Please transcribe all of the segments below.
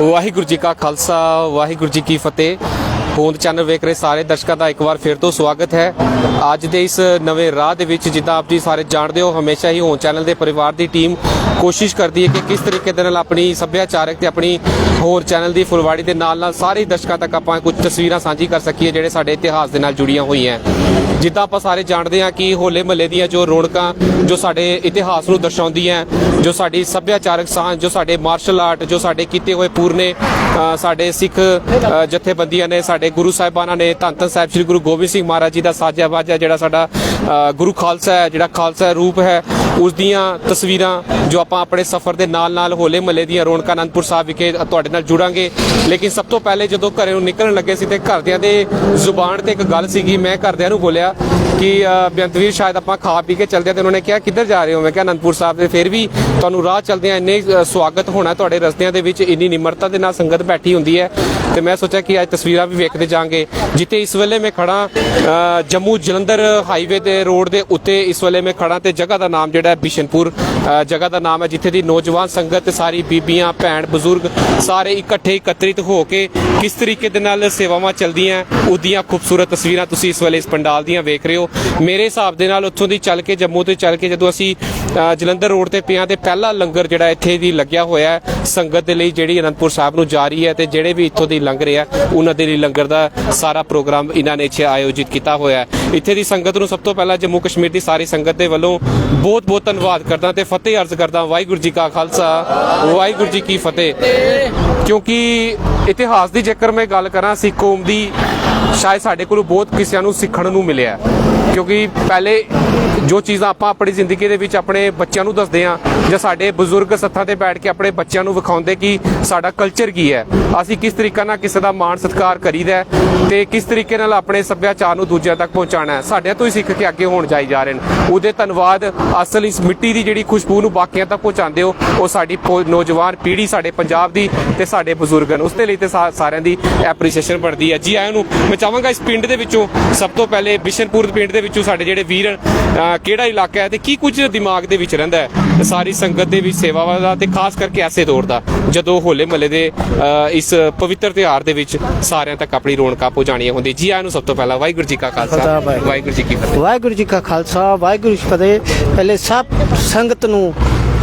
ਵਾਹਿਗੁਰੂ ਜੀ ਕਾ ਖਾਲਸਾ, ਵਾਹਿਗੁਰੂ ਜੀ ਕੀ ਫਤਿਹ। ਹੋਂਦ ਚੈਨਲ ਵੇਖ ਰਹੇ ਸਾਰੇ ਦਰਸ਼ਕਾਂ ਦਾ ਇੱਕ ਵਾਰ ਫਿਰ ਤੋਂ ਸਵਾਗਤ ਹੈ। ਅੱਜ ਦੇ ਇਸ ਨਵੇਂ ਰਾਹ ਦੇ ਵਿੱਚ ਜਿੱਦਾਂ ਆਪ ਜੀ ਸਾਰੇ ਜਾਣਦੇ ਹੋ, ਹਮੇਸ਼ਾ ਹੀ ਹੋਂਦ ਚੈਨਲ ਦੇ ਪਰਿਵਾਰ ਦੀ ਟੀਮ ਕੋਸ਼ਿਸ਼ ਕਰਦੀ ਹੈ ਕਿ ਕਿਸ ਤਰੀਕੇ ਦੇ ਨਾਲ ਆਪਣੀ ਸੱਭਿਆਚਾਰਕ ਤੇ ਆਪਣੀ ਹੋਰ ਚੈਨਲ ਦੀ ਫੁਲਵਾੜੀ ਦੇ ਨਾਲ ਨਾਲ ਸਾਰੇ ਦਰਸ਼ਕਾਂ ਤੱਕ ਆਪਾਂ ਕੁਝ ਤਸਵੀਰਾਂ ਸਾਂਝੀ ਕਰ ਸਕੀਏ ਜਿਹੜੇ ਸਾਡੇ ਇਤਿਹਾਸ ਦੇ ਨਾਲ ਜੁੜੀਆਂ ਹੋਈਆਂ। ਜਿੱਦਾਂ ਆਪਾਂ ਸਾਰੇ ਜਾਣਦੇ ਹਾਂ ਕਿ ਹੋਲੇ ਮਹੱਲੇ ਦੀਆਂ ਜੋ ਰੌਣਕਾਂ, ਜੋ ਸਾਡੇ ਇਤਿਹਾਸ ਨੂੰ ਦਰਸਾਉਂਦੀਆਂ, ਜੋ ਸਾਡੀ ਸੱਭਿਆਚਾਰਕ ਸਾਂਝ, ਜੋ ਸਾਡੇ ਮਾਰਸ਼ਲ ਆਰਟ ਜੋ ਸਾਡੇ ਕੀਤੇ ਹੋਏ ਪੂਰਨੇ ਸਾਡੇ ਸਿੱਖ ਜਥੇਬੰਦੀਆਂ ਨੇ, ਸਾਡੇ ਗੁਰੂ ਸਾਹਿਬਾਨਾਂ ਨੇ, ਧੰਨ ਧੰਨ ਸਾਹਿਬ ਸ੍ਰੀ ਗੁਰੂ ਗੋਬਿੰਦ ਸਿੰਘ ਮਹਾਰਾਜ ਜੀ ਦਾ ਸਾਜਿਆ ਬਾਜਿਆ ਜਿਹੜਾ ਸਾਡਾ ਗੁਰੂ ਖਾਲਸਾ ਹੈ, ਜਿਹੜਾ ਖਾਲਸਾ ਰੂਪ ਹੈ ਉਸ ਦੀਆਂ ਤਸਵੀਰਾਂ ਜੋ ਆਪਾਂ ਆਪਣੇ ਸਫ਼ਰ ਦੇ ਨਾਲ ਨਾਲ ਹੋਲੇ ਮਹੱਲੇ ਦੀਆਂ ਰੌਣਕਾਂ ਅਨੰਦਪੁਰ ਸਾਹਿਬ ਵਿਖੇ ਤੁਹਾਡੇ ਨਾਲ ਜੁੜਾਂਗੇ। ਲੇਕਿਨ ਸਭ ਤੋਂ ਪਹਿਲੇ ਜਦੋਂ ਘਰੇ ਨੂੰ ਨਿਕਲਣ ਲੱਗੇ ਸੀ ਤੇ ਘਰਦਿਆਂ ਦੇ ਜ਼ੁਬਾਨ ਤੇ ਇੱਕ ਗੱਲ ਸੀਗੀ, ਮੈਂ ਘਰਦਿਆਂ ਨੂੰ ਬੋਲਿਆ ਕਿ ਅ, ਬੇਅੰਤ ਵੀਰ ਸ਼ਾਇਦ ਆਪਾਂ ਖਾ ਪੀ ਕੇ ਚੱਲਦੇ ਹਾਂ ਤੇ ਉਹਨਾਂ ਨੇ ਕਿਹਾ ਕਿੱਧਰ ਜਾ ਰਹੇ ਹੋ? ਮੈਂ ਕਿਹਾ ਅਨੰਦਪੁਰ ਸਾਹਿਬ ਦੇ। ਫਿਰ ਵੀ ਤੁਹਾਨੂੰ ਰਾਹ ਚੱਲਦਿਆਂ ਇੰਨੇ ਸਵਾਗਤ ਹੋਣਾ ਤੁਹਾਡੇ ਰਸਤਿਆਂ ਦੇ ਵਿੱਚ ਇੰਨੀ ਨਿਮਰਤਾ ਦੇ ਨਾਲ ਸੰਗਤ ਬੈਠੀ ਹੁੰਦੀ ਹੈ ਤੇ ਮੈਂ ਸੋਚਿਆ ਕਿ ਅੱਜ ਤਸਵੀਰਾਂ ਵੀ ਵੇਖਦੇ ਜਾਾਂਗੇ ਜਿੱਥੇ ਇਸ ਵੇਲੇ ਮੈਂ ਖੜਾ ਜੰਮੂ ਜਲੰਧਰ ਹਾਈਵੇ ਦੇ ਰੋਡ ਦੇ ਉੱਤੇ ਇਸ ਵੇਲੇ ਮੈਂ ਖੜਾ ਤੇ ਜਗ੍ਹਾ ਦਾ ਨਾਮ ਜਿਹੜਾ ਹੈ ਬਿਸ਼ਨਪੁਰ ਜਗ੍ਹਾ ਦਾ ਨਾਮ ਹੈ ਜਿੱਥੇ ਦੀ ਨੌਜਵਾਨ ਸੰਗਤ ਸਾਰੀ ਬੀਬੀਆਂ ਭੈਣ ਬਜ਼ੁਰਗ ਸਾਰੇ ਇਕੱਠੇ ਇਕੱਤਰਿਤ ਹੋ ਕੇ ਕਿਸ ਤਰੀਕੇ ਦੇ ਨਾਲ ਸੇਵਾਵਾਂ ਚੱਲਦੀਆਂ ਉਹਦੀਆਂ ਖੂਬਸੂਰਤ ਤਸਵੀਰਾਂ ਤੁਸੀਂ ਇਸ ਵੇਲੇ ਇਸ ਪੰਡਾਲ ਦੀਆਂ ਵੇਖ ਰਹੇ ਹੋ। ਮੇਰੇ ਹਿਸਾਬ ਦੇ ਨਾਲ ਉੱਥੋਂ ਦੀ ਚੱਲ ਕੇ, ਜੰਮੂ ਤੋਂ ਚੱਲ ਕੇ ਜਦੋਂ ਅਸੀਂ ਜਲੰਧਰ ਰੋਡ ਤੇ ਪਿਆਂ ਤੇ ਪਹਿਲਾ ਲੰਗਰ ਜਿਹੜਾ ਇੱਥੇ ਦੀ ਲੱਗਿਆ ਹੋਇਆ ਸੰਗਤ ਦੇ ਲਈ ਜਿਹੜੀ ਅਨੰਦਪੁਰ ਸਾਹਿਬ ਨੂੰ ਜਾ ਰਹੀ ਹੈ ਤੇ ਜਿਹੜੇ ਵੀ ਇੱਥੋਂ ਦੀ ਲੰਘ ਰਿਹਾ ਉਹਨਾਂ ਦੇ ਲਈ ਲੰਗਰ ਦਾ ਸਾਰਾ ਪ੍ਰੋਗਰਾਮ ਇਹਨਾਂ ਨੇ ਇੱਥੇ ਆਯੋਜਿਤ ਕੀਤਾ ਹੋਇਆ ਹੈ। ਇੱਥੇ ਦੀ ਸੰਗਤ ਨੂੰ ਸਭ ਤੋਂ ਪਹਿਲਾਂ ਜੰਮੂ ਕਸ਼ਮੀਰ ਦੀ ਸਾਰੀ ਸੰਗਤ ਦੇ ਵੱਲੋਂ ਬਹੁਤ ਬਹੁਤ ਧੰਨਵਾਦ ਕਰਦਾ ਤੇ ਫਤਿਹ ਅਰਜ਼ ਕਰਦਾ, ਵਾਹਿਗੁਰੂ ਜੀ ਕਾ ਖਾਲਸਾ, ਵਾਹਿਗੁਰੂ ਜੀ ਕੀ ਫਤਿਹ। ਕਿਉਂਕਿ ਇਤਿਹਾਸ ਦੀ ਜੇਕਰ ਮੈਂ ਗੱਲ ਕਰਾਂ ਸਿੱਖ ਕੌਮ ਦੀ ਸ਼ਾਇਦ ਸਾਡੇ ਕੋਲ ਬਹੁਤ ਕਿਸਿਆਂ ਨੂੰ ਸਿੱਖਣ ਨੂੰ ਮਿਲਿਆ ਕਿਉਂਕਿ ਪਹਿਲੇ ਜੋ ਚੀਜ਼ਾਂ ਆਪਾਂ ਆਪਣੀ ਜ਼ਿੰਦਗੀ ਦੇ ਵਿੱਚ ਆਪਣੇ ਬੱਚਿਆਂ ਨੂੰ ਦੱਸਦੇ ਆ ਜਾਂ ਸਾਡੇ ਬਜ਼ੁਰਗ ਸੱਥਾਂ ਤੇ ਬੈਠ ਕੇ ਆਪਣੇ ਬੱਚਿਆਂ ਨੂੰ ਵਿਖਾਉਂਦੇ ਕਿ ਸਾਡਾ ਕਲਚਰ ਕੀ ਹੈ, ਅਸੀਂ ਕਿਸ ਤਰੀਕੇ ਨਾਲ ਕਿਸੇ ਦਾ ਮਾਣ ਸਤਿਕਾਰ ਕਰੀਦਾ ਹੈ ਤੇ ਕਿਸ ਤਰੀਕੇ ਨਾਲ ਆਪਣੇ ਸੱਭਿਆਚਾਰ ਨੂੰ ਦੂਜਿਆਂ ਤੱਕ ਪਹੁੰਚਾਉਣਾ ਹੈ। ਸਾਡਿਆਂ ਤੋਂ ਹੀ ਸਿੱਖ ਕੇ ਅੱਗੇ ਹੋਣ ਜਾਈ ਜਾ ਰਹੇ ਨੇ। ਉਹਦੇ ਧੰਨਵਾਦ ਅਸਲ ਇਸ ਮਿੱਟੀ ਦੀ ਜਿਹੜੀ ਖੁਸ਼ਬੂ ਨੂੰ ਬਾਕੀਆਂ ਤੱਕ ਪਹੁੰਚਾਉਂਦੇ ਹੋ, ਉਹ ਸਾਡੀ ਪੋ- ਨੌਜਵਾਨ ਪੀੜ੍ਹੀ, ਸਾਡੇ ਪੰਜਾਬ ਦੀ ਤੇ ਸਾਡੇ ਬਜ਼ੁਰਗਾਂ ਨੂੰ। ਉਸ ਦੇ ਲਈ ਤੇ ਸਾਰਿਆਂ ਦੀ ਐਪਰੀਸ਼ੀਏਸ਼ਨ ਬਣਦੀ ਹੈ। ਜੀ ਆਇਆਂ ਨੂੰ ਮੈਂ ਚਾਹਾਂਗਾ ਇਸ ਪਿੰਡ ਦੇ ਵਿੱਚੋਂ ਸਭ ਤੋਂ ਪਹਿਲੇ ਬਿਸ਼ਨਪੁਰ ਪਿੰਡ ਦੇ ਵਿੱਚੋਂ ਸਾਡੇ ਜਿਹੜੇ ਵੀਰ ਕਿਹੜਾ ਇਲਾਕਾ ਹੈ ਤੇ ਕੀ ਕੁਝ ਦਿਮਾਗ ਦੇ ਵਿੱਚ ਰਹਿੰਦਾ ਹੈ ਸਾਰੀ ਸੰਗਤ ਦੇ ਵਿੱਚ ਸੇਵਾਵਾਂ ਦਾ ਤੇ ਖਾਸ ਕਰਕੇ ਐਸੇ ਦੌਰ ਦਾ ਜਦੋਂ ਹੋਲੇ ਮਹੱਲੇ ਦੇ ਇਸ ਪਵਿੱਤਰ ਤਿਉਹਾਰ ਦੇ ਵਿੱਚ ਸਾਰਿਆਂ ਤੱਕ ਆਪਣੀ ਰੌਣਕਾਂ ਪਹੁੰਚਾਉਣੀਆਂ ਹੁੰਦੀ ਜੀ ਆਇਆਂ ਨੂੰ ਸਭ ਤੋਂ ਪਹਿਲਾਂ ਵਾਹਿਗੁਰੂ ਜੀ ਕਾ ਖਾਲਸਾ ਵਾਹਿਗੁਰੂ। ਜੀ ਕੀ ਫਤਿਹ। ਵਾਹਿਗੁਰੂ ਜੀ ਕਾ ਖਾਲਸਾ ਵਾਹਿਗੁਰੂ ਜੀ ਫਤਿਹ। ਪਹਿਲੇ ਸਭ ਸੰਗਤ ਨੂੰ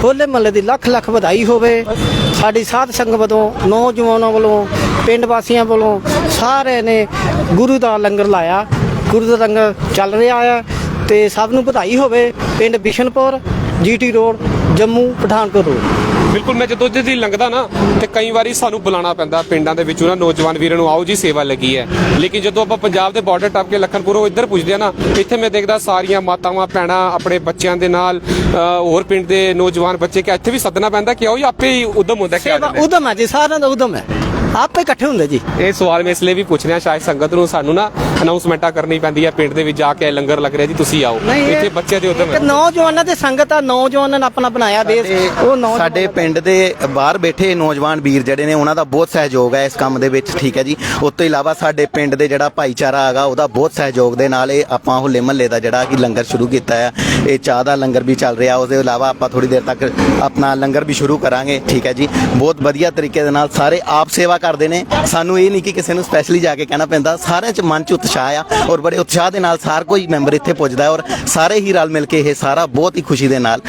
ਹੋਲੇ ਮਹੱਲੇ ਦੀ ਲੱਖ ਲੱਖ ਵਧਾਈ ਹੋਵੇ। ਸਾਡੀ ਸਾਧ ਸੰਗਤ ਵੱਲੋਂ ਨੌਜਵਾਨਾਂ ਵੱਲੋਂ ਪਿੰਡ ਵਾਸੀਆਂ ਵੱਲੋਂ ਸਾਰੇ ਨੇ ਗੁਰੂ ਦਾ ਲੰਗਰ ਲਾਇਆ। ਗੁਰੂ ਦਾ ਲੰਗਰ ਚੱਲ ਰਿਹਾ ਆ ਤੇ ਸਭ ਨੂੰ ਵਧਾਈ ਹੋਵੇ। ਪਿੰਡ Bishanpur GT road Jammu Pathankot road. ਬਿਲਕੁਲ ਮੈਂ ਜਦੋਂ ਜਿਹਦੀ ਲੰਘਦਾ ਨਾ ਤੇ ਕਈ ਵਾਰੀ ਸਾਨੂੰ ਬੁਲਾਣਾ ਪੈਂਦਾ ਪਿੰਡਾਂ ਦੇ ਵਿੱਚੋਂ। ਨਾ ਨੌਜਵਾਨ ਵੀਰਾਂ ਨੂੰ ਆਓ ਜੀ ਸੇਵਾ ਲੱਗੀ ਹੈ। ਲੇਕਿਨ ਜਦੋਂ ਆਪਾਂ ਪੰਜਾਬ ਦੇ ਬਾਰਡਰ ਟੱਪ ਕੇ ਲਖਨਪੁਰੋਂ ਇੱਧਰ ਪੁੱਜਦੇ ਆ ਨਾ ਇੱਥੇ ਮੈਂ ਦੇਖਦਾ ਸਾਰੀਆਂ ਮਾਤਾਵਾਂ ਭੈਣਾਂ ਆਪਣੇ ਬੱਚਿਆਂ ਦੇ ਨਾਲ ਹੋਰ ਪਿੰਡ ਦੇ ਨੌਜਵਾਨ ਬੱਚੇ ਕਿ ਇੱਥੇ ਵੀ ਸੱਦਣਾ ਪੈਂਦਾ ਕਿ ਆਓ ਜੀ ਆਪੇ ਹੀ ਉਦਮ ਹੁੰਦਾ ਕਿ ਜਾਂਦੇ। ਉਦਮ ਹੈ ਜੀ ਸਾਰਿਆਂ ਦਾ ਉਦਮ ਹੈ। ਆਪੇ ਇਕੱਠੇ ਹੁੰਦੇ ਜੀ। ਇਹ ਸਵਾਲ ਮੈਂ ਇਸ ਲਈ ਵੀ ਪੁੱਛ ਰਿਹਾ ਸ਼ਾਇਦ ਸੰਗਤ ਨੂੰ ਸਾਨੂੰ ਨਾ ਅਨਾਉਂਸਮੈਂਟਾਂ ਕਰਨੀ ਪੈਂਦੀ ਹੈ ਪਿੰਡ ਦੇ ਵਿੱਚ ਜਾ ਕੇ ਲੰਗਰ ਲੱਗ ਰਿਹਾ ਜੀ ਤੁਸੀਂ ਆਓ। ਨਹੀਂ, ਇਹ- ਇੱਥੇ ਬੱਚੇ ਦੇ ਉਦਮ ਹੈ ਨੌਜਵਾਨਾਂ ਦੇ ਸੰਗਤ ਆ ਨੌਜਵਾਨਾਂ ਨੇ ਆਪਣਾ ਬਣਾਇਆ ਦੇਸ਼। ਉਹ ਨੌਜਵਾਨ ਸਾਡੇ ਪਿੰਡ ਦੇ ਬਾਹਰ ਬੈਠੇ ਨੌਜਵਾਨ ਵੀਰ ਜਿਹੜੇ ਨੇ ਉਹਨਾਂ ਦਾ ਬਹੁਤ ਸਹਿਯੋਗ ਹੈ ਇਸ ਕੰਮ ਦੇ ਵਿੱਚ ਠੀਕ ਹੈ ਜੀ। ਉਸ ਤੋਂ ਇਲਾਵਾ ਸਾਡੇ ਪਿੰਡ ਦੇ ਜਿਹੜਾ ਭਾਈਚਾਰਾ ਹੈਗਾ ਉਹਦਾ ਬਹੁਤ ਸਹਿਯੋਗ ਦੇ ਨਾਲ ਇਹ ਆਪਾਂ ਹੋਲੇ ਮਹੱਲੇ ਦਾ ਜਿਹੜਾ ਕਿ ਲੰਗਰ ਸ਼ੁਰੂ ਕੀਤਾ ਹੈ ਇਹ ਚਾਹ ਦਾ ਲੰਗਰ ਵੀ ਚੱਲ ਰਿਹਾ ਉਹਦੇ ਇਲਾਵਾ ਆਪਾਂ ਥੋੜੀ ਦੇਰ ਤੱਕ ਆਪਣਾ ਲੰਗਰ ਵੀ ਸ਼ੁਰੂ ਕਰਾਂਗੇ ਠੀਕ ਹੈ ਜੀ। ਬਹੁਤ ਵਧੀਆ ਤਰੀਕੇ ਦੇ ਨਾਲ ਸਾਰੇ ਆਪ ਸੇਵਾ ਕਰਦੇ ਨੇ। ਸਾਨੂੰ ਇਹ ਨਹੀਂ ਕਿ ਕਿਸੇ ਨੂੰ ਸਪੈਸ਼ਲੀ ਜਾ ਕੇ ਕਹਿਣਾ ਪੈਂਦਾ। ਸਾਰਿਆਂ 'ਚ ਮਨ 'ਚ ਉਤਸ਼ਾਹ ਆ ਔਰ ਬੜੇ ਉਤਸ਼ਾਹ ਦੇ ਨਾਲ ਸਾਰ ਕੋਈ ਮੈਂਬਰ ਇੱਥੇ ਪੁੱਜਦਾ ਔਰ ਸਾਰੇ ਹੀ ਰਲ ਮਿਲ ਕੇ ਇਹ ਸਾਰਾ ਬਹੁਤ ਹੀ ਖੁਸ਼ੀ ਦੇ ਨਾਲ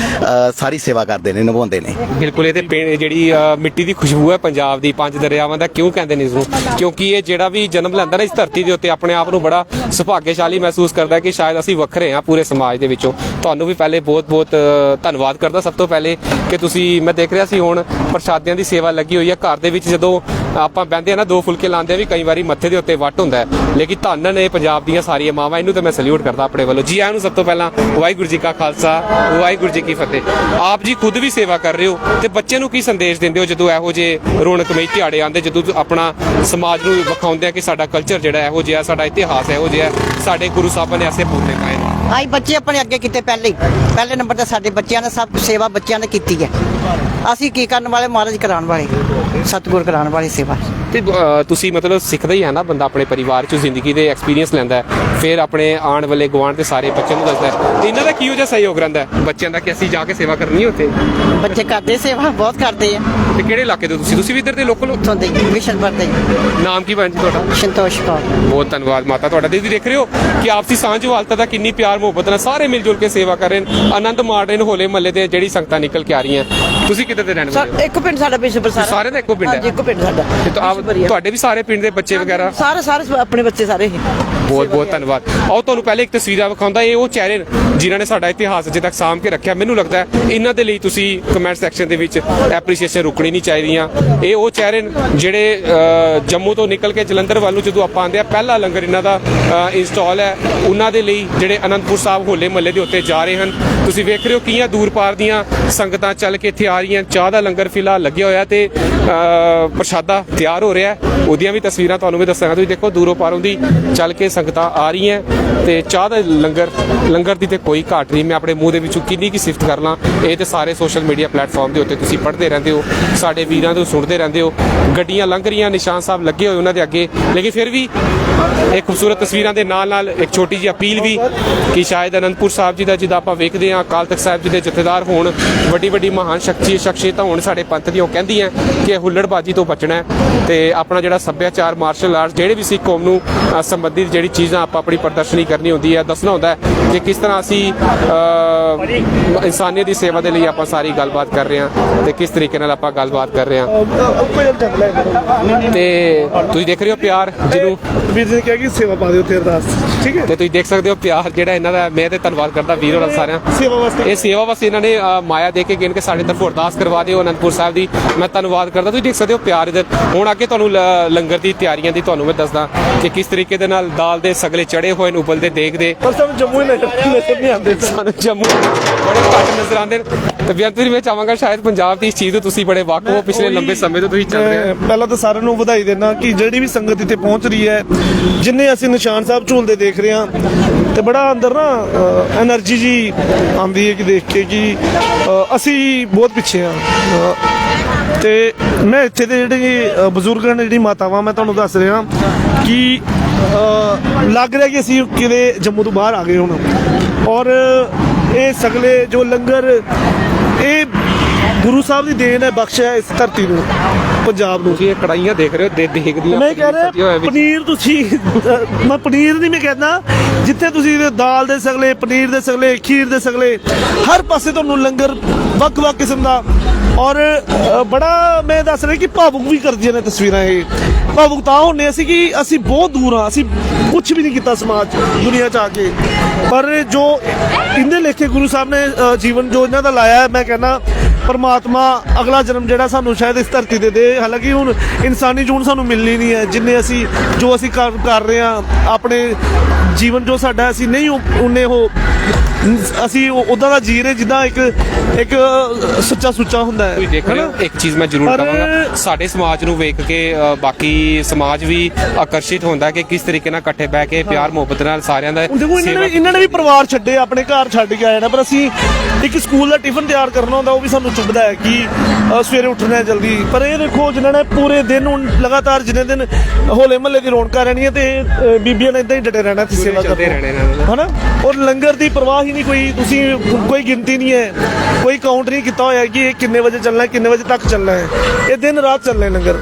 ਸਾਰੀ ਸੇਵਾ ਕਰਦੇ ਨੇ, ਨਿਭਾਉਂਦੇ ਨੇ। ਬਿਲਕੁਲ, ਇਹ ਤੇ ਜਿਹੜੀ ਮਿੱਟੀ ਦੀ ਖੁਸ਼ਬੂ ਹੈ ਪੰਜਾਬ ਦੀ, ਪੰਜ ਦਰਿਆਵਾਂ ਦਾ, ਕਿਉਂ ਕਹਿੰਦੇ ਨੇ ਇਸ ਨੂੰ ਕਿਉਂਕਿ ਇਹ ਜਿਹੜਾ ਵੀ ਜਨਮ ਲੈਂਦਾ ਨਾ ਇਸ ਧਰਤੀ ਦੇ ਉੱਤੇ ਆਪਣੇ ਆਪ ਨੂੰ ਬੜਾ ਸੁਭਾਗਿਆਸ਼ਾਲੀ ਮਹਿਸੂਸ ਕਰਦਾ ਕਿ ਸ਼ਾਇਦ ਅਸੀਂ ਵੱਖਰੇ ਹਾਂ ਪੂਰੇ ਸਮਾਜ ਦੇ ਵਿੱਚੋਂ। ਤੁਹਾਨੂੰ ਵੀ ਪਹਿਲੇ ਬਹੁਤ-ਬਹੁਤ ਧੰਨਵਾਦ ਕਰਦਾ। ਸਭ ਤੋਂ ਪਹਿਲੇ ਕਿ ਤੁਸੀਂ, ਮੈਂ ਦੇਖ ਰਿਹਾ ਸੀ ਹੁਣ ਪ੍ਰਸ਼ਾਦਿਆਂ ਦੀ ਸੇਵਾ ਲੱਗੀ ਹੋਈ ਹੈ। ਘਰ ਦੇ ਵਿੱਚ ਜਦੋਂ ਆਪਾਂ ਬਹਿੰਦੇ ਆ ਨਾ, ਦੋ ਫੁਲਕੇ ਲਾਉਂਦੇ ਆ ਵੀ ਕਈ ਵਾਰੀ ਮੱਥੇ ਦੇ ਉੱਤੇ ਵੱਟ ਹੁੰਦਾ ਲੇਕਿਨ ਧੰਨ ਨੇ ਪੰਜਾਬ ਦੀਆਂ ਸਾਰੀਆਂ ਮਾਵਾਂ, ਇਹਨੂੰ ਤਾਂ ਮੈਂ ਸਲੂਟ ਕਰਦਾ ਆਪਣੇ ਵੱਲੋਂ। ਜੀ ਆਇਆਂ ਨੂੰ ਸਭ ਤੋਂ ਪਹਿਲਾਂ ਵਾਹਿਗੁਰੂ ਜੀ ਕਾ ਖਾਲਸਾ, ਵਾਹਿਗੁਰੂ ਜੀ ਕੀ ਫਤਿਹ। ਆਪ ਜੀ ਖੁਦ ਵੀ ਸੇਵਾ ਕਰ ਰਹੇ ਹੋ ਤੇ ਬੱਚੇ ਨੂੰ ਕੀ ਸੰਦੇਸ਼ ਦਿੰਦੇ ਹੋ ਜਦੋਂ ਇਹੋ ਜਿਹੇ ਰੌਣਕ ਮੇਂ ਦਿਹਾੜੇ ਆਉਂਦੇ, ਜਦੋਂ ਆਪਣਾ ਸਮਾਜ ਨੂੰ ਵਿਖਾਉਂਦੇ ਆ ਕਿ ਸਾਡਾ ਕਲਚਰ ਜਿਹੜਾ ਇਹੋ ਜਿਹਾ, ਸਾਡਾ ਇਤਿਹਾਸ ਇਹੋ ਜਿਹਾ, ਸਾਡੇ ਗੁਰੂ ਸਾਹਿਬਾਂ ਨੇ ਐਸੇ ਪੂਰਨੇ ਪਾਏ ਨੇ? ਆਈ ਬੱਚੇ ਆਪਣੇ ਅੱਗੇ ਕੀਤੇ ਪਹਿਲੇ ਹੀ। ਪਹਿਲੇ ਨੰਬਰ ਤੇ ਸਾਡੇ ਬੱਚਿਆਂ ਨੇ ਸਭ ਸੇਵਾ ਬੱਚਿਆਂ ਨੇ ਕੀਤੀ ਹੈ। ਅਸੀਂ ਕੀ ਕਰਨ ਵਾਲੇ? ਮਹਾਰਾਜ ਕਰਾਉਣ ਵਾਲੇ। ਸਤਿਗੁਰ ਕਰਾਉਣ ਵਾਲੀ ਸੇਵਾ। ਤੇ ਅ, ਤੁਸੀਂ ਮਤਲਬ ਸਿੱਖਦਾ ਹੀ ਹੈ ਨਾ ਬੰਦਾ ਆਪਣੇ ਪਰਿਵਾਰ ਚੋਂ ਜ਼ਿੰਦਗੀ ਦੇ ਐਕਸਪੀਰੀਅੰਸ ਲੈਂਦਾ ਹੈ। ਫਿਰ ਆਪਣੇ ਆਉਣ ਵਾਲੇ ਗਵਾਂਢ ਤੇ ਸਾਰੇ ਬੱਚਿਆਂ ਨੂੰ ਦੱਸਦਾ ਹੈ। ਤੇ ਇਹਨਾਂ ਦਾ ਕੀ ਹੋ ਜਿਹਾ ਸਹਿਯੋਗ ਰਹਿੰਦਾ ਹੈ? ਬੱਚਿਆਂ ਦਾ ਕਿ ਅਸੀਂ ਜਾ ਕੇ ਸੇਵਾ ਕਰਨੀ ਉੱਥੇ? ਬੱਚੇ ਕਰਦੇ ਸੇਵਾ ਬਹੁਤ ਕਰਦੇ ਆ। ਤੇ ਕਿਹੜੇ ਇਲਾਕੇ ਦੇ ਹੋ ਤੁਸੀਂ? ਤੁਸੀਂ ਵੀ ਇੱਧਰ ਦੇ ਲੋਕਲ ਹੋ? ਉੱਥੋਂ ਦੇ ਮਿਸ਼ਨ ਵਰਤੇ ਨਾਮ ਕੀ ਜੀ ਤੁਹਾਡਾ? ਸੰਤੋਸ਼ ਕੌਰ। ਬਹੁਤ ਧੰਨਵਾਦ ਮਾਤਾ ਤੁਹਾਡਾ। ਦੀਦੀ ਦੇਖ ਰਹੇ ਹੋ ਕਿ ਆਪਸੀ ਸਾਂਝ ਵਾਲਤਾ ਦਾ ਕਿੰਨੀ ਪਿਆਰ ਮੁਹੱਬਤ ਨਾਲ ਸਾਰੇ ਮਿਲ ਜੁਲ ਕੇ ਸੇਵਾ ਕਰ ਰਹੇ ਨੇ। ਆਨੰਦ ਮਾਣ ਰਹੇ ਨੇ ਹੋਲੇ ਮਹੱਲੇ ਦੇ ਜਿਹੜੀ ਸੰਗਤਾਂ ਨਿਕਲ ਕੇ ਆ ਰਹੀਆਂ। ਤੁਸੀਂ ਕਿੱਧਰ ਦੇ ਰਹਿਣ ਵਾਲੇ ਹੋ? ਇੱਕ ਪਿੰਡ ਸਾਡਾ ਬਿਸ਼ਪੁਰ ਸਾਰਾ ਸਾਰੇ ਦਾ ਇੱਕੋ ਪਿੰਡ ਹੈ? ਹਾਂਜੀ ਇੱਕੋ ਪਿੰਡ ਸਾਡਾ। ਤੇ ਆਪ- ਹੀ ਆ। ਤੁਹਾਡੇ ਵੀ ਸਾਰੇ ਪਿੰਡ ਦੇ ਬੱਚੇ ਵਗੈਰਾ? ਸਾਰੇ ਸਾਰੇ ਆਪਣੇ ਬੱਚੇ ਸਾਰੇ ਹੀ। ਬਹੁਤ ਬਹੁਤ ਧੰਨਵਾਦ। ਆਓ ਤੁਹਾਨੂੰ ਪਹਿਲੇ ਇੱਕ ਤਸਵੀਰਾਂ ਵਿਖਾਉਂਦਾ। ਇਹ ਉਹ ਚਿਹਰੇ ਨੇ ਜਿਨ੍ਹਾਂ ਨੇ ਸਾਡਾ ਇਤਿਹਾਸ ਅਜੇ ਤੱਕ ਸਾਂਭ ਕੇ ਰੱਖਿਆ। ਮੈਨੂੰ ਲੱਗਦਾ ਹੈ ਇਹਨਾਂ ਦੇ ਲਈ ਤੁਸੀਂ ਕਮੈਂਟ ਸੈਕਸ਼ਨ ਦੇ ਵਿੱਚ ਐਪਰੀਸ਼ੀਏਸ਼ਨ ਰੁਕਣੀ ਨਹੀਂ ਚਾਹੀਦੀਆਂ। ਇਹ ਉਹ ਚਿਹਰੇ ਜਿਹੜੇ ਜੰਮੂ ਤੋਂ ਨਿਕਲ ਕੇ ਜਲੰਧਰ ਵੱਲ ਨੂੰ ਜਦੋਂ ਆਪਾਂ ਆਂਦੇ ਆ ਪਹਿਲਾ ਲੰਗਰ ਇਹਨਾਂ ਦਾ ਇੰਸਟਾਲ ਹੈ। ਉਹਨਾਂ ਦੇ ਲਈ ਜਿਹੜੇ ਅਨੰਦਪੁਰ ਸਾਹਿਬ ਹੋਲੇ ਮਹੱਲੇ ਦੇ ਉੱਤੇ ਜਾ ਰਹੇ ਹਨ। ਤੁਸੀਂ ਵੇਖ ਰਹੇ ਹੋ ਕਿੰਨੀਆਂ ਦੂਰ ਪਾਰ ਦੀਆਂ ਸੰਗਤਾਂ ਚੱਲ ਕੇ ਇੱਥੇ ਆ ਰਹੀਆਂ ਚਾਹ ਦਾ ਲੰਗਰ ਫਿਲਹਾਲ ਲੱਗਿਆ ਹੋਇਆ ਤੇ ਪ੍ਰਸ਼ਾਦਾ ਤਿਆਰ ਹੋ ਰਿਹਾ ਉਹਦੀਆਂ ਵੀ ਤਸਵੀਰਾਂ ਤੁਹਾਨੂੰ ਵੀ ਦੱਸਾਂਗਾ। ਤੁਸੀਂ ਦੇਖੋ, ਦੂਰੋਂ ਪਾਰੋਂ ਦੀ ਚੱਲ ਕੇ ਸੰਗਤਾਂ ਆ ਰਹੀਆਂ ਤੇ ਚਾਹ ਦਾ ਲੰਗਰ ਲੰਗਰ ਦੀ ਤੇ ਕੋਈ ਘਾਟ ਨਹੀਂ। ਮੈਂ ਆਪਣੇ ਮੂੰਹ ਦੇ ਵਿੱਚੋਂ ਕਿੰਨੀ ਕੀ ਸਿਫਤ ਕਰ ਲਾਂ। ਇਹ ਤੇ ਸਾਰੇ ਸੋਸ਼ਲ ਮੀਡੀਆ ਪਲੇਟਫਾਰਮ ਦੇ ਉੱਤੇ ਤੁਸੀਂ ਪੜ੍ਹਦੇ ਰਹਿੰਦੇ ਹੋ। ਸਾਡੇ ਵੀਰਾਂ ਤੋਂ ਸੁਣਦੇ ਰਹਿੰਦੇ ਹੋ। ਗੱਡੀਆਂ ਲੰਘ ਰਹੀਆਂ, ਨਿਸ਼ਾਨ ਸਾਹਿਬ ਲੱਗੇ ਹੋਏ ਉਹਨਾਂ ਦੇ ਅੱਗੇ। ਲੇਕਿਨ ਫਿਰ ਵੀ ਇਹ ਖੂਬਸੂਰਤ ਤਸਵੀਰਾਂ ਦੇ ਨਾਲ ਨਾਲ ਇੱਕ ਛੋਟੀ ਜਿਹੀ ਅਪੀਲ ਵੀ ਕਿ ਸ਼ਾਇਦ ਅਨੰਦਪੁਰ ਸਾਹਿਬ ਜੀ ਦਾ, ਜਿੱਦਾਂ ਆਪਾਂ ਵੇਖਦੇ ਹਾਂ, ਅਕਾਲ ਤਖਤ ਸਾਹਿਬ ਜੀ ਦੇ ਜਥੇਦਾਰ ਹੋਣ ਵੱਡੀ ਵੱਡੀ ਮਹਾਨ ਸ਼ਖਸੀ ਸ਼ਖਸੀਅਤਾਂ ਹੋਣ ਸਾਡੇ ਪੰਥ ਦੀਆਂ, ਉਹ ਕਹਿੰਦੀਆਂ ਕਿ ਹੁੱਲੜਬਾਜੀ ਤੋਂ ਬਚਣਾ ਹੈ। ਤੇ ਆਪਣਾ ਜਿਹੜਾ ਸੱਭਿਆਚਾਰ ਮਾਰਸ਼ਲ ਆਰਟ ਜਿਹੜੇ ਵੀ ਸਿੱਖ ਕੌਮ ਨੂੰ ਸੰਬੰਧਿਤ ਜਿਹੜੀ ਚੀਜ਼ਾਂ ਆਪਾਂ ਆਪਣੀ ਪ੍ਰਦਰਸ਼ਨੀ ਕਰਨੀ ਹੁੰਦੀ ਹੈ, ਦੱਸਣਾ ਹੁੰਦਾ ਹੈ। ਕਿ ਕਿਸ ਤਰ੍ਹਾਂ ਅਸੀਂ ਇਨਸਾਨੀਅਤ ਦੀ ਸੇਵਾ ਦੇ ਲਈ ਆਪਾਂ ਸਾਰੀ ਗੱਲਬਾਤ ਕਰ ਰਹੇ ਹਾਂ ਤੇ ਕਿਸ ਤਰੀਕੇ ਨਾਲ ਆਪਾਂ ਗੱਲਬਾਤ ਕਰ ਰਹੇ ਹਾਂ। ਤੇ ਤੁਸੀਂ ਦੇਖ ਰਹੇ ਹੋ ਪਿਆਰ ਜਿਹਨੂੰ ਵੀਰ ਜੀ ਨੇ ਕਿਹਾ ਕਿ ਸੇਵਾ ਪਾ ਦਿਓ ਉੱਥੇ ਅਰਦਾਸ ਠੀਕ ਹੈ? ਤੇ ਤੁਸੀਂ ਦੇਖ ਸਕਦੇ ਹੋ ਪਿਆਰ ਜਿਹੜਾ ਇਹਨਾਂ ਦਾ ਮੈਂ ਤੇ ਧੰਨਵਾਦ ਕਰਦਾ ਵੀਰ ਹੋਰਾਂ ਸਾਰਿਆਂ ਸੇਵਾ ਵਾਸਤੇ। ਇਹ ਸੇਵਾ ਵਾਸਤੇ ਇਹਨਾਂ ਨੇ ਮਾਇਆ ਦੇ ਕੇ ਗਿਣ ਕੇ ਸਾਡੇ ਤਰਫੋਂ ਅਰਦਾਸ ਕਰਵਾ ਦਿਓ ਅਨੰਦਪੁਰ ਸਾਹਿਬ ਦੀ। ਮੈਂ ਧੰਨਵਾਦ ਕਰਦਾ। ਤੁਸੀਂ ਦੇਖ ਸਕਦੇ ਹੋ ਪਿਆਰ ਇਹਦੇ ਹੁਣ ਅੱਗੇ ਤੁਹਾਨੂੰ ਲੰਗਰ ਦੀ ਤਿਆਰੀਆਂ ਦੀ ਤੁਹਾਨੂੰ ਮੈਂ ਦੱਸਦਾ ਕਿ ਕਿਸ ਤਰੀਕੇ ਦੇ ਨਾਲ ਦਾਲ ਦੇ ਸਗਲੇ ਚੜੇ ਹੋਏ ਨੇ ਉਬਲਦੇ ਦੇਖਦੇ। ਪਰ ਸਾਨੂੰ ਜੰਮੂ ਹੀ ਨਜ਼ਰ ਨਜ਼ਰ ਨਹੀਂ ਆਉਂਦੇ ਸਾਨੂੰ ਜੰਮੂ। ਬੜੇ ਘੱਟ ਨਜ਼ਰ ਆਉਂਦੇ ਨੇ। ਤੇ ਬੇਅੰਤ ਵੀਰ ਮੈਂ ਚਾਹਾਂਗਾ ਸ਼ਾਇਦ ਪੰਜਾਬ ਦੀ ਇਸ ਚੀਜ਼ ਤੋਂ ਤੁਸੀਂ ਬੜੇ ਵਾਕਫ ਹੋ ਪਿਛਲੇ ਲੰਬੇ ਸਮੇਂ ਤੋਂ ਤੁਸੀਂ ਚੱਲ ਰਹੇ ਹੋ। ਪਹਿਲਾਂ ਤਾਂ ਸਾਰਿਆਂ ਨੂੰ ਵਧਾਈ ਦੇਣਾ ਕਿ ਜਿਹੜੀ ਵੀ ਸੰਗਤ ਇੱਥੇ ਪਹੁੰਚ ਰਹੀ ਹੈ ਜਿੰਨੇ ਅਸੀਂ ਨਿਸ਼ਾਨ ਸਾਹਿਬ ਝੂਲਦੇ ਦੇਖ ਰਹੇ ਹਾਂ ਤੇ ਬੜਾ ਅੰਦਰ ਨਾ એનર્ਜੀ ਜੀ ਆਉਂਦੀ ਹੈ ਕਿ ਦੇਖ ਕੇ ਕਿ ਅਸੀਂ ਬਹੁਤ ਪਿੱਛੇ ਆ ਤੇ ਮੈਂ ਇੱਥੇ ਦੇ ਜਿਹੜੇ ਅ, ਬਜ਼ੁਰਗਾਂ ਨੇ ਜਿਹੜੀ ਮਾਤਾਵਾਂ ਮੈਂ ਤੁਹਾਨੂੰ ਦੱਸ ਰਿਹਾ ਕਿ ਅ, ਲੱਗ ਰਿਹਾ ਕਿ ਅਸੀਂ ਕਿਤੇ ਜੰਮੂ ਤੋਂ ਬਾਹਰ ਆ ਗਏ ਹੁਣ ਔਰ ਇਹ ਸਗਲੇ ਜੋ ਲੰਗਰ ਇਹ ਗੁਰੂ ਸਾਹਿਬ ਦੀ ਦੇਣ ਹੈ ਬਖਸ਼ ਹੈ ਇਸ ਧਰਤੀ ਨੂੰ ਪੰਜਾਬ ਨੂੰ ਤੁਸੀਂ ਇਹ ਕੜਾਈਆਂ ਦੇਖ ਰਹੇ ਹੋ ਦੇ ਦੇਖਦੀਆਂ ਮੈਂ ਕਹਿ ਰਿਹਾ। ਪਨੀਰ ਤੁਸੀਂ ਅਹ, ਮੈਂ ਪਨੀਰ ਨਹੀਂ ਮੈਂ ਕਹਿੰਦਾ ਜਿੱਥੇ ਤੁਸੀਂ ਦਾਲ ਦੇ ਸਗਲੇ ਪਨੀਰ ਦੇ ਸਗਲੇ ਖੀਰ ਦੇ ਸਗਲੇ ਹਰ ਪਾਸੇ ਤੁਹਾਨੂੰ ਲੰਗਰ ਵੱਖ-ਵੱਖ ਕਿਸਮ ਦਾ ਔਰ ਬੜਾ ਮੈਂ ਦੱਸ ਰਿਹਾ ਕਿ ਭਾਵੁਕ ਵੀ ਕਰਦੀਆਂ ਨੇ ਤਸਵੀਰਾਂ ਇਹ। ਭਾਵੁਕ ਤਾਂ ਹੁੰਨੇ ਅਸੀਂ ਕਿ ਅਸੀਂ ਬਹੁਤ ਦੂਰ ਆ ਅਸੀਂ ਕੁਝ ਵੀ ਨਹੀਂ ਕੀਤਾ ਸਮਾਜ 'ਚ, ਦੁਨੀਆ 'ਚ ਆ ਕੇ। ਪਰ ਜੋ ਇਹਦੇ ਲੇਖੇ ਗੁਰੂ ਸਾਹਿਬ ਨੇ ਜੀਵਨ ਜੋ ਇਹਨਾਂ ਦਾ ਲਾਇਆ ਮੈਂ ਕਹਿੰਦਾ ਪਰਮਾਤਮਾ ਅਗਲਾ ਜਨਮ ਜਿਹੜਾ ਸਾਨੂੰ ਸ਼ਾਇਦ ਇਸ ਧਰਤੀ ਤੇ ਦੇ। ਹਾਲਾਂਕਿ ਹੁਣ ਇਨਸਾਨੀ ਜੂਨ ਸਾਨੂੰ ਮਿਲਣੀ ਨਹੀਂ ਹੈ ਜਿੰਨੇ ਅਸੀਂ ਜੋ ਅਸੀਂ ਕਰ ਕਰ ਰਹੇ ਹਾਂ ਆਪਣੇ ਜੀਵਨ ਜੋ ਸਾਡਾ ਅਸੀਂ ਨਹੀਂ ਉਹਨੇ ਉਹ ਅਸੀਂ ਉਦਾਂ ਦਾ ਜੀ ਰਹੇ ਜਿੱਦਾਂ ਇੱਕ ਇੱਕ ਸੱਚਾ ਸੁੱਚਾ ਹੁੰਦਾ ਹੈ। ਤੁਸੀਂ ਦੇਖ ਰਹੇ ਹੋ? ਇੱਕ ਚੀਜ਼ ਮੈਂ ਜ਼ਰੂਰ ਕਹਾਂਗਾ ਸਾਡੇ ਸਮਾਜ ਨੂੰ ਵੇਖ ਕੇ ਬਾਕੀ ਸਮਾਜ ਵੀ ਆਕਰਸ਼ਿਤ ਹੁੰਦਾ ਹੈ ਕਿ ਕਿਸ ਤਰੀਕੇ ਨਾਲ ਇਕੱਠੇ ਬਹਿ ਕੇ ਪਿਆਰ ਮੁਹੱਬਤ ਨਾਲ ਸਾਰਿਆਂ ਦਾ ਦੇਖੋ ਇਹਨਾਂ ਨੇ ਵੀ- ਇਹਨਾਂ ਨੇ ਵੀ ਪਰਿਵਾਰ ਛੱਡੇ ਆਪਣੇ ਘਰ ਛੱਡ ਕੇ ਆਏ ਨਾ ਪਰ ਅਸੀਂ ਇੱਕ ਸਕੂਲ ਦਾ ਟਿਫਨ ਤਿਆਰ ਕਰਨਾ ਹੁੰਦਾ ਉਹ ਵੀ ਸਾਨੂੰ ਚੁੱਭਦਾ ਹੈ ਕਿ ਸਵੇਰੇ ਉੱਠਣਾ ਹੈ ਜਲਦੀ। ਪਰ ਇਹ ਦੇਖੋ ਜਿਨ੍ਹਾਂ ਨੇ ਪੂਰੇ ਦਿਨ ਲਗਾਤਾਰ ਜਿੰਨੇ ਦਿਨ ਹੋਲੇ ਮਹੱਲੇ ਦੀ ਰੌਣਕਾਂ ਰਹਿਣੀਆਂ ਤੇ ਬੀਬੀਆਂ ਨੇ ਇਦਾਂ ਹੀ ਡਟੇ ਰਹਿਣਾ ਤੇ ਸੇਵਾ ਕਰਨੀ। ਰਹਿਣੇ। ਹਨਾ? ਔਰ ਲੰਗਰ ਦੀ ਪਰਵਾਹ ਹੀ ਨਹੀਂ ਕੋਈ, ਤੁਸੀਂ ਕੋਈ ਗਿਣਤੀ ਨਹੀਂ ਹੈ। ਕੋਈ ਕਾਊਂਟ ਨਹੀਂ ਕੀਤਾ ਹੋਇਆ ਕਿ ਇਹ ਕਿੰਨੇ ਵਜੇ ਚੱਲਣਾ ਹੈ, ਕਿੰਨੇ ਵਜੇ ਤੱਕ ਚੱਲਣਾ ਹੈ। ਇਹ ਦਿਨ ਰਾਤ ਚੱਲਣਾ ਲੰਗਰ।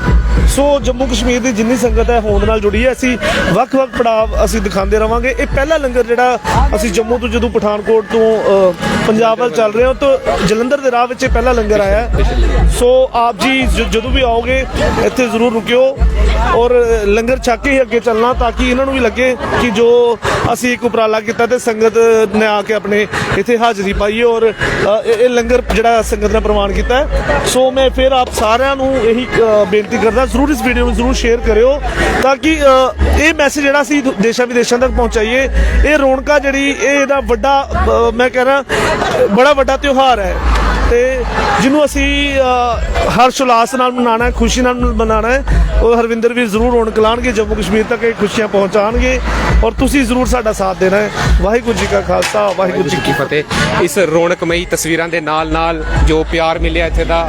ਸੋ ਜੰਮੂ ਕਸ਼ਮੀਰ ਦੀ ਜਿੰਨੀ ਸੰਗਤ ਹੈ ਹੋਂਦ ਨਾਲ ਜੁੜੀ ਹੈ, ਅਸੀਂ ਵੱਖ-ਵੱਖ ਪੜਾਅ ਅਸੀਂ ਦਿਖਾਉਂਦੇ ਰਵਾਂਗੇ। ਇਹ ਪਹਿਲਾ ਲੰਗਰ ਜਿਹੜਾ ਅਸੀਂ ਜੰਮੂ ਤੋਂ ਜਦੋਂ ਪਠਾਨਕੋਟ ਤੋਂ ਪੰਜਾਬ ਵੱਲ ਚੱਲ ਰਹੇ ਹਾਂ, ਤਾਂ ਜਲੰਧਰ ਦੇ ਰਾਹ ਵਿੱਚ ਇਹ ਪਹਿਲਾ ਲੰਗਰ ਆਇਆ ਸੋ ਆਪ ਜੀ ਜਦੋਂ ਵੀ ਆਓਗੇ, ਇੱਥੇ ਜ਼ਰੂਰ ਰੁਕਿਓ ਔਰ ਲੰਗਰ ਛਕ ਕੇ ਹੀ ਅੱਗੇ ਚੱਲਣਾ ਤਾਂ ਕਿ ਇਹਨਾਂ ਨੂੰ ਵੀ ਲੱਗੇ ਕਿ ਜੋ ਅਸੀਂ ਇੱਕ ਉਪਰਾਲਾ ਕੀਤਾ ਤੇ ਸੰਗਤ ਨੇ ਆ ਕੇ ਆਪਣੇ ਇੱਥੇ ਹਾਜ਼ਰੀ ਪਾਈ ਔਰ ਇਹ ਲੰਗਰ ਜਿਹੜਾ ਸੰਗਤ ਨੇ ਪ੍ਰਵਾਨ ਕੀਤਾ ਸੋ ਮੈਂ ਫਿਰ ਆਪ ਸਾਰਿਆਂ ਨੂੰ ਇਹੀ ਬੇਨਤੀ ਕਰਦਾ ਜ਼ਰੂਰ ਇਸ ਵੀਡੀਓ ਨੂੰ ਜ਼ਰੂਰ ਸ਼ੇਅਰ ਕਰਿਓ ਤਾਂ ਕਿ ਇਹ ਮੈਸੇਜ ਜਿਹੜਾ ਅਸੀਂ ਦੇਸ਼ਾਂ ਵਿਦੇਸ਼ਾਂ ਤੱਕ ਪਹੁੰਚਾਈਏ, ਇਹ ਰੌਣਕਾਂ ਜਿਹੜੀ, ਇਹ ਇਹਦਾ ਵੱਡਾ ਮੈਂ ਕਹਿ ਰਿਹਾ ਬੜਾ ਵੱਡਾ ਤਿਉਹਾਰ ਹੈ। ਤੇ ਜਿਹਨੂੰ ਅਸੀਂ ਹਰਸ਼ ਉਲਾਸ ਨਾਲ ਮਨਾਉਣਾ ਹੈ ਖੁਸ਼ੀ ਨਾਲ ਮਨਾਉਣਾ ਹੈ ਉਹ ਹਰਵਿੰਦਰ ਵੀਰ ਜ਼ਰੂਰ ਰੌਣਕ ਲਾਣਗੇ ਜੰਮੂ ਕਸ਼ਮੀਰ ਤੱਕ ਇਹ ਖੁਸ਼ੀਆਂ ਪਹੁੰਚਾਣਗੇ ਔਰ ਤੁਸੀਂ ਜ਼ਰੂਰ ਸਾਡਾ ਸਾਥ ਦੇਣਾ ਹੈ। ਵਾਹਿਗੁਰੂ ਜੀ ਕਾ ਖਾਲਸਾ ਵਾਹਿਗੁਰੂ ਜੀ ਕੀ ਫਤਿਹ। ਇਸ ਰੌਣਕਮਈ ਤਸਵੀਰਾਂ ਦੇ ਨਾਲ ਨਾਲ ਜੋ ਪਿਆਰ ਮਿਲਿਆ ਇੱਥੇ ਦਾ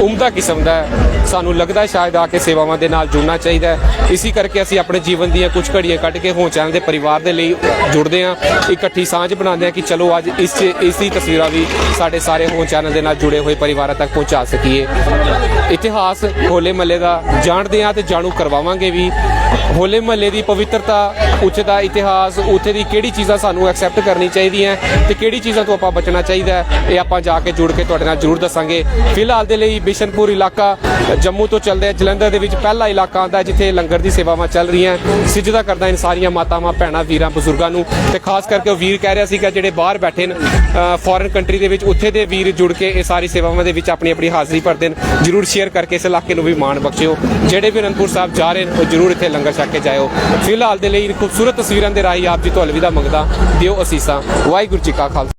ਉਮਦਾ ਕਿਸਮ ਦਾ। ਸਾਨੂੰ ਲੱਗਦਾ ਸ਼ਾਇਦ ਆ ਕੇ ਸੇਵਾਵਾਂ ਦੇ ਨਾਲ ਜੁੜਨਾ ਚਾਹੀਦਾ ਇਸੇ ਕਰਕੇ ਅਸੀਂ ਆਪਣੇ ਜੀਵਨ ਦੀਆਂ ਕੁਝ ਘੜੀਆਂ ਕੱਢ ਕੇ ਹੋਂ ਚੈਨਲ ਦੇ ਪਰਿਵਾਰ ਦੇ ਲਈ ਜੁੜਦੇ ਹਾਂ। ਇਕੱਠੀ ਸਾਂਝ ਬਣਾਉਂਦੇ ਹਾਂ ਕਿ ਚਲੋ ਅੱਜ ਇਸ ਇਸ ਤਸਵੀਰਾਂ ਵੀ ਸਾਡੇ ਸਾਰੇ ਹੋਂ ਚੈਨਲ ਦੇ ਨਾਲ ਜੁੜੇ ਹੋਏ ਪਰਿਵਾਰਾਂ ਤੱਕ ਪਹੁੰਚਾ ਸਕੀਏ। ਇਤਿਹਾਸ ਹੋਲੇ ਮਹੱਲੇ ਦਾ ਜਾਣਦੇ ਹਾਂ ਤੇ ਜਾਣੂ ਕਰਵਾਵਾਂਗੇ ਵੀ। ਹੋਲੇ ਮਹੱਲੇ ਦੀ ਪਵਿੱਤਰਤਾ ਉੱਥੇ ਦਾ ਇਤਿਹਾਸ, ਉੱਥੇ ਦੀ ਕਿਹੜੀ ਚੀਜ਼ਾਂ ਸਾਨੂੰ ਐਕਸੈਪਟ ਕਰਨੀ ਚਾਹੀਦੀਆਂ ਤੇ ਕਿਹੜੀ ਚੀਜ਼ਾਂ ਤੋਂ ਆਪਾਂ ਬਚਣਾ ਚਾਹੀਦਾ ਇਹ ਆਪਾਂ ਜਾ ਕੇ ਜੁੜ ਕੇ ਤੁਹਾਡੇ ਨਾਲ ਜ਼ਰੂਰ ਦੱਸਾਂਗੇ। ਫਿਲਹਾਲ ਦੇ ਲਈ ਬਿਸ਼ਨਪੁਰ ਇਲਾਕਾ, ਜੰਮੂ ਤੋਂ ਚੱਲਦੇ ਜਲੰਧਰ ਦੇ ਵਿੱਚ ਪਹਿਲਾ ਇਲਾਕਾ ਆਉਂਦਾ ਜਿੱਥੇ ਲੰਗਰ ਦੀ ਸੇਵਾਵਾਂ ਚੱਲ ਰਹੀਆਂ ਸਿਜਦਾ ਕਰਦਾ ਇਨ ਮਾਤਾਵਾਂ, ਭੈਣਾਂ, ਵੀਰਾਂ, ਬਜ਼ੁਰਗਾਂ ਨੂੰ ਤੇ ਖਾਸ ਕਰਕੇ ਉਹ ਵੀਰ ਕਹਿ ਰਿਹਾ ਸੀਗਾ, ਜਿਹੜੇ ਬਾਹਰ ਬੈਠੇ ਨੇ ਫੋਰਨ ਕੰਟਰੀ ਦੇ ਵਿੱਚ, ਉੱਥੇ ਦੇ ਵੀਰ ਜੁੜ ਕੇ ਇਹ ਸਾਰੀ ਸੇਵਾਵਾਂ ਦੇ ਵਿੱਚ ਆਪਣੀ ਆਪਣੀ ਹਾਜ਼ਰੀ ਭਰਦੇ ਨੇ। ਜਰੂਰ ਸ਼ੇਅਰ ਕਰਕੇ ਇਸ ਇਲਾਕੇ ਨੂੰ ਵੀ ਮਾਣ ਬਖਸ਼ਿਓ। ਜਿਹੜੇ ਵੀ ਅਨੰਦਪੁਰ ਸਾਹਿਬ ਜਾ ਰਹੇ ਨੇ, ਉਹ ਜਰੂਰ ਇੱਥੇ ਲੰਗਰ ਛਕ ਕੇ ਜਾਇਓ। ਫਿਲਹਾਲ ਦੇ ਲਈ ਖੂਬਸੂਰਤ ਤਸਵੀਰਾਂ ਦੇ ਰਾਹੀਂ ਆਪ ਜੀ ਤੋਂ ਅਲਵਿਦਾ ਮੰਗਦਾ ਦਿਓ ਅਸੀਸਾਂ। ਵਾਹਿਗੁਰੂ ਜੀ ਕਾ ਖਾਲਸਾ।